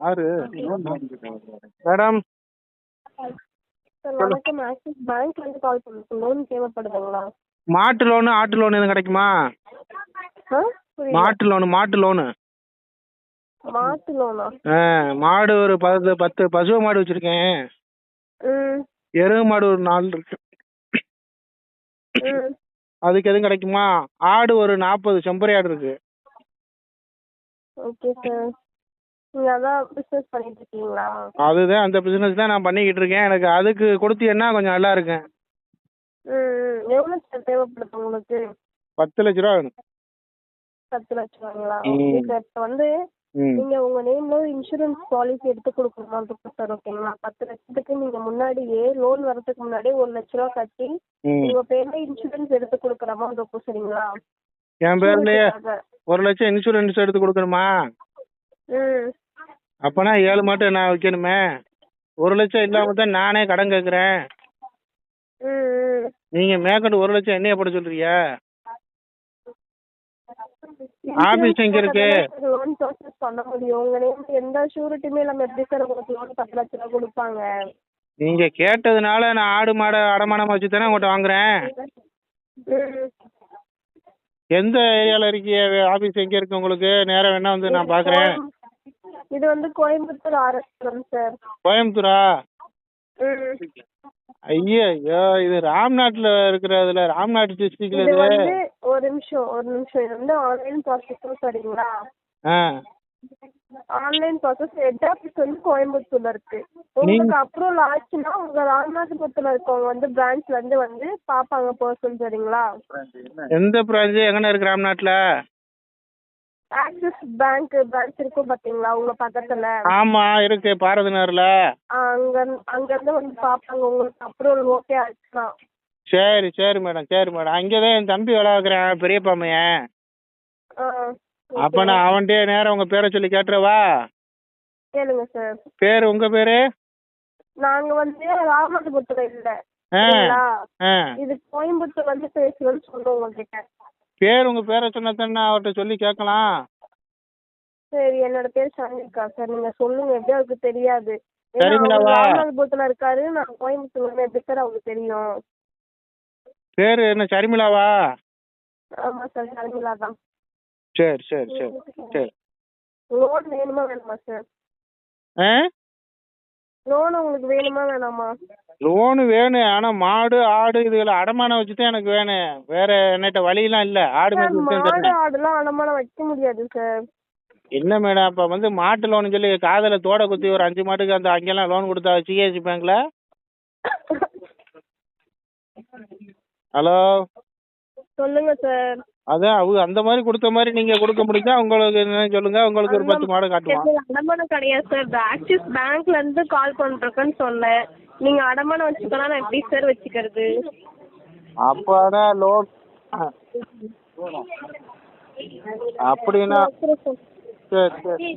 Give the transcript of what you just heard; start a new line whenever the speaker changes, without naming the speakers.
யாரு? Madam?
Sir வணக்கம். Axis பேங்க்ல இருந்து கால் பண்ணுறேன் லோன் தேவைப்படுதுங்களா
மாட்டு லோனு ஆட்டு லோனு எதுவும் கிடைக்குமா? மாட்டு லோனு மாட்டு லோனு
மாட்டு லோனா
மாடு ஒரு பத்து பத்து பசு மாடு வச்சிருக்கேன். எருவு மாடு ஒரு நாலு இருக்கு. அதுக்கு எதுவும் கிடைக்குமா? ஆடு ஒரு நாற்பது செம்பரி ஆடு இருக்கு.
ஓகே சார் நீங்கள் அதான் பிஸ்னஸ் பண்ணிட்டு இருக்கீங்களா
அதுதான் அந்த பிசினஸ் தான் நான் பண்ணிக்கிட்டு இருக்கேன் எனக்கு அதுக்கு கொடுத்தீங்கன்னா கொஞ்சம் நல்லா இருக்கும்
ம் ம். எவ்வளோ சார் தேவைப்படுது உங்களுக்கு?
பத்து லட்ச ரூபா வேணும்.
பத்து லட்ச ரூபாங்களா?
ம்.
Okay sir. இப்போ வந்து
ம்.
நீங்கள் உங்கள் நேமில் இன்சூரன்ஸ் பாலிசி எடுத்து கொடுக்கணுமா இருக்கும் சார்? ஓகேங்களா? பத்து லட்சத்துக்கு நீங்கள் முன்னாடியே லோன் வரதுக்கு முன்னாடியே ஒரு லட்ச ரூபா கட்டி
ம்.
உங்கள் பேரில் இன்சூரன்ஸ் எடுத்து கொடுக்குற மாதிரி இருக்கும் சரிங்களா?
என் பேர்லயே. ஒரு லட்சம் இன்சூரன்ஸ் எடுத்து கொடுக்கணுமா?
ம்.
அப்பனா ஏழு மாட்டு நான் வைக்கணுமே. ஒரு லட்சம் இல்லாம தான் நானே கடன் கேட்குறேன். நீங்க மேற்கொண்டு ஒரு லட்சம் என்னைய போட சொல்றீங்க ஆபீஸ் எங்க இருக்கு?
லோன் ப்ராசஸ் பண்ண முடியும். உங்க நேம் எந்த ஷூரிட்டியுமே இல்லாம எப்படி சார் உங்களுக்கு லோன் பத்து லட்ச ரூபா கொடுப்பாங்க?
நீங்க கேட்டதுனால நான் ஆடு மாடை அடமானமா வச்சு தானே உங்கள்கிட்ட வாங்குறேன். எந்த ஏரியால இருக்கீங்க ஆபீஸ் எங்க இருக்கு உங்களுக்கு? நேரம் வேணா வந்து நான் பாக்குறேன்.
இது வந்து கோயம்புத்தூர் ஆர்எஸ்புரம் சார்.
கோயம்புத்தூரா?
ம்.
ஐயோ இது ராம்நாட்ல இருக்கிறதுல ராம்நாட் டிஸ்ட்ரிக்ட்ல
இது வந்து ஒரு நிமிஷம் ஒரு நிமிஷம். இது வந்து ஆன்லைன் ப்ராசஸும் சரிங்களா
ஆ.
ஆன்லைன் ப்ராசஸ் ஹெட் ஆஃபீஸ் வந்து கோயம்புத்தூர்ல இருக்கு. உங்களுக்கு அப்ரூவல் ஆச்சுன்னா உங்க ராமநாதபுரத்துல இருக்கவங்க வந்து பிரான்ச்ல இருந்து வந்து பாப்பாங்க பர்சன் சரிங்களா?
எந்த பிரான்ச் எங்கன இருக்கு ராம்நாட்ல
ஆக்சிஸ் பேங்க் பிரான்ச் இருக்கும் பாத்தீங்களா? உங்க பக்கத்துல?
ஆமா இருக்கு. பாரதி நகர்ல
அங்க அங்க இருந்து வந்து பாப்பாங்க. உங்களுக்கு அப்ரூவல் ஓகே ஆச்சுன்னா.
சரி சரி மேடம் சரி மேடம் அங்கேதான் என் தம்பி வேலை பார்க்குறேன் பெரியப்பா பையன்
ஆ,
அப்ப நான் அவன்கிட்டயே நேரம் உங்க பேரை சொல்லி கேட்டுறவா
கேளுங்க சார்
பேர் உங்க பேரு?
நாங்க வந்து ராமநாதபுரத்துல இல்ல. இது கோயம்புத்தூர் வந்து பேசுறேன்னு சொல்றோம் உங்ககிட்ட.
பேர் உங்க பேரை சொன்னா தானே அவர்கிட்ட சொல்லி கேட்கலாம்.
சரி என்னோட பேர் சந்திரிகா சார் நீங்க சொல்லுங்க. எப்படி அவருக்கு தெரியாது. ராமநாதபுரத்துல இருக்காரு. நான் கோயம்புத்தூர்ல எப்படி சார் அவருக்கு தெரியும்?
பேர் என்ன சர்மிளாவா
ஆமா சார் சர்மிளா தான்.
சரி சரி சரி சரி.
லோன் வேணுமா வேணாமா சார்? லோன் உங்களுக்கு வேணுமா வேணாமா?
லோனு வேணும். ஆனா மாடு ஆடு இதுகளை அடமானம் வச்சு தான் எனக்கு வேணும். வேற என்கிட்ட வழியெல்லாம் இல்ல. ஆடு
மாடு
தரேன்
ஆடுலாம் அடமானம் வைக்க முடியாது சார்.
என்ன மேடம்? அப்ப வந்து மாட்டு லோன் சொல்லி காதுல தோட குத்தி ஒரு அஞ்சு மாட்டுக்கு அந்த அங்கெல்லாம் லோன் கொடுத்தா சிஎஸ்சி பேங்க்ல? ஹலோ?
சொல்லுங்க சார்.
அதான் அவங்க அந்த மாதிரி கொடுத்த மாதிரி நீங்க கொடுக்க முடிஞ்சா உங்களுக்கு என்னன்னு சொல்லுங்க? உங்களுக்கு ஒரு பத்து மாடு காட்டுவான்
அடமானம் கிடையாது சார். ஆக்சிஸ் பேங்க்ல இருந்து கால் பண்றேன்னு சொன்னேன். நீங்க அடமானம் வச்சுக்கலாம் நான் எப்படி சார் வச்சுக்கிறது?
அப்பாடா லோன் அப்படின்னா
சார்
சரி.